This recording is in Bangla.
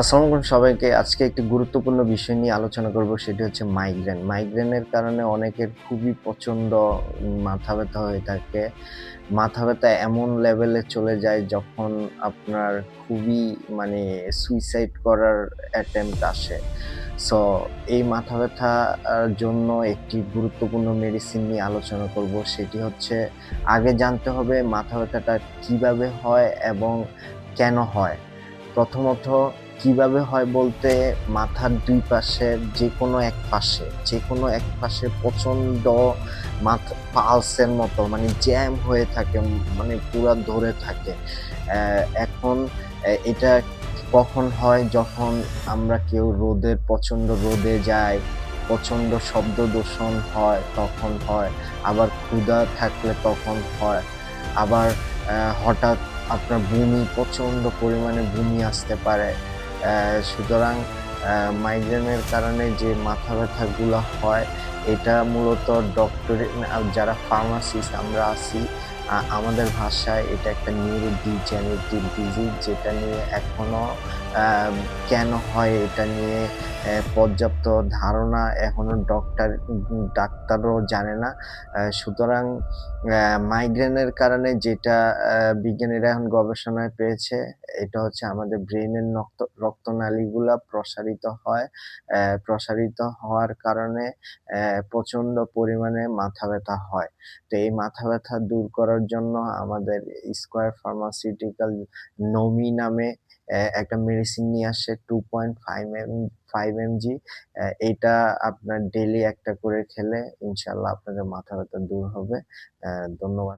আসসালামু সবাইকে। আজকে একটি গুরুত্বপূর্ণ বিষয় নিয়ে আলোচনা করব, সেটি হচ্ছে মাইগ্রেন মাইগ্রেনের কারণে অনেকের খুবই প্রচণ্ড মাথা ব্যথা হয়ে থাকে। মাথা ব্যথা এমন লেভেলে চলে যায় যখন আপনার খুবই মানে সুইসাইড করার অ্যাটেম্প্ট আসে। সো এই মাথা ব্যথার জন্য একটি গুরুত্বপূর্ণ মেডিসিন নিয়ে আলোচনা করব, সেটি হচ্ছে আগে জানতে হবে মাথা ব্যথাটা কীভাবে হয় এবং কেন হয়। প্রথমত কীভাবে হয় বলতে মাথার দুই পাশে যে কোনো এক পাশে যে কোনো এক পাশে প্রচণ্ড মাথা পালসের মতো মানে জ্যাম হয়ে থাকে মানে পুরা ধরে থাকে। এখন এটা কখন হয় যখন আমরা কেউ রোদের প্রচণ্ড রোদে যাই, প্রচণ্ড শব্দ দূষণ হয়, তখন হয়। আবার ক্ষুধা থাকলে তখন হয়। আবার হঠাৎ আপনার বমি, প্রচণ্ড পরিমাণে বমি আসতে পারে। সুতরাং মাইগ্রেনের কারণে যে মাথা ব্যথাগুলো হয় এটা মূলত ডক্টর যারা ফার্মাসিস্ট আমরা আছি আমাদের ভাষায় এটা একটা নিউরো ডিজেনারেটিভ ডিজিজ যেটা নিয়ে এখনও আহ, কেন হয় এটা নিয়ে পর্যাপ্ত ধারণা এখনও ডক্টর ডাক্তারও জানে না। সুতরাং মাইগ্রেনের কারণে যেটা বিজ্ঞানীরা এখন গবেষণায় পেয়েছে এটা হচ্ছে আমাদের ব্রেনের রক্ত রক্তনালীগুলা প্রসারিত হয় প্রসারিত হওয়ার কারণে প্রচণ্ড পরিমাণে মাথা ব্যথা হয়। তো এই মাথা ব্যথা দূর করার জন্য আমাদের স্কোয়ার ফার্মাসিউটিক্যাল নমি নামে একটা মেডিসিন নিয়ে আসে two point five M five mg এটা আপনার ডেলি একটা করে খেলে ইনশাল্লাহ আপনাদের মাথা ব্যথা দূর হবে। ধন্যবাদ।